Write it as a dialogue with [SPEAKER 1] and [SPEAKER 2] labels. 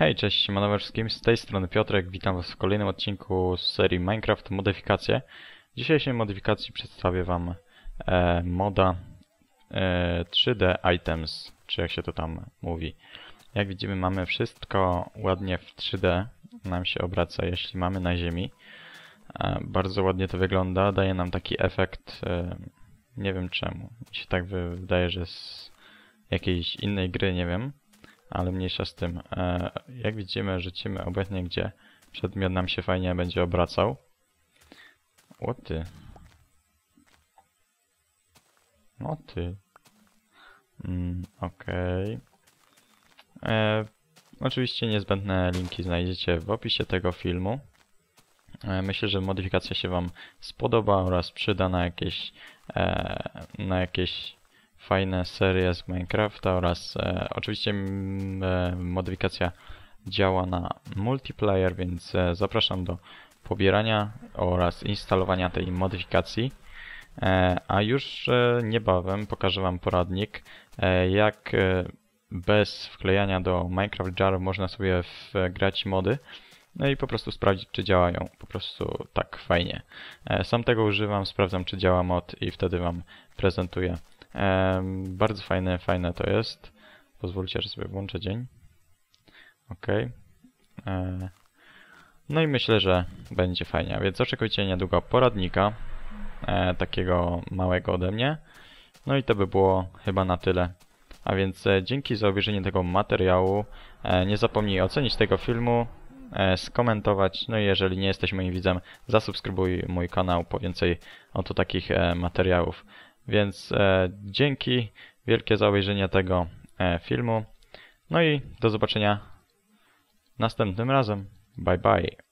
[SPEAKER 1] Hej, cześć, siemano wszystkim, z tej strony Piotrek, witam was w kolejnym odcinku z serii Minecraft Modyfikacje. W dzisiejszej modyfikacji przedstawię wam e, moda e, 3D Items, czy jak się to tam mówi. Jak widzimy mamy wszystko ładnie w 3D, nam się obraca jeśli mamy na ziemi. E, bardzo ładnie to wygląda, daje nam taki efekt, e, nie wiem czemu, mi się tak wydaje, że z jakiejś innej gry, nie wiem ale mniejsza z tym. E, jak widzimy, rzucimy obecnie, gdzie przedmiot nam się fajnie będzie obracał. O ty. No ty. Mm, Okej. Okay. E, oczywiście niezbędne linki znajdziecie w opisie tego filmu. E, myślę, że modyfikacja się Wam spodoba oraz przyda na jakieś, na jakieś fajne serie z Minecrafta oraz e, oczywiście m, e, modyfikacja działa na multiplayer, więc e, zapraszam do pobierania oraz instalowania tej modyfikacji. E, a już e, niebawem pokażę Wam poradnik, e, jak bez wklejania do Minecraft Jar można sobie wgrać mody. No i po prostu sprawdzić, czy działają po prostu tak fajnie. Sam tego używam, sprawdzam, czy działa mod i wtedy Wam prezentuję. Bardzo fajne, fajne to jest. Pozwólcie, że sobie włączę dzień. Ok. E, no i myślę, że będzie fajnie. A więc oczekujcie niedługo poradnika. E, takiego małego ode mnie. No i to by było chyba na tyle. A więc e, dzięki za obejrzenie tego materiału. Nie zapomnij ocenić tego filmu, skomentować. No i jeżeli nie jesteś moim widzem, zasubskrybuj mój kanał po więcej oto takich materiałów. Więc e, dzięki wielkie za obejrzenie tego e, filmu. No i do zobaczenia następnym razem. Bye bye.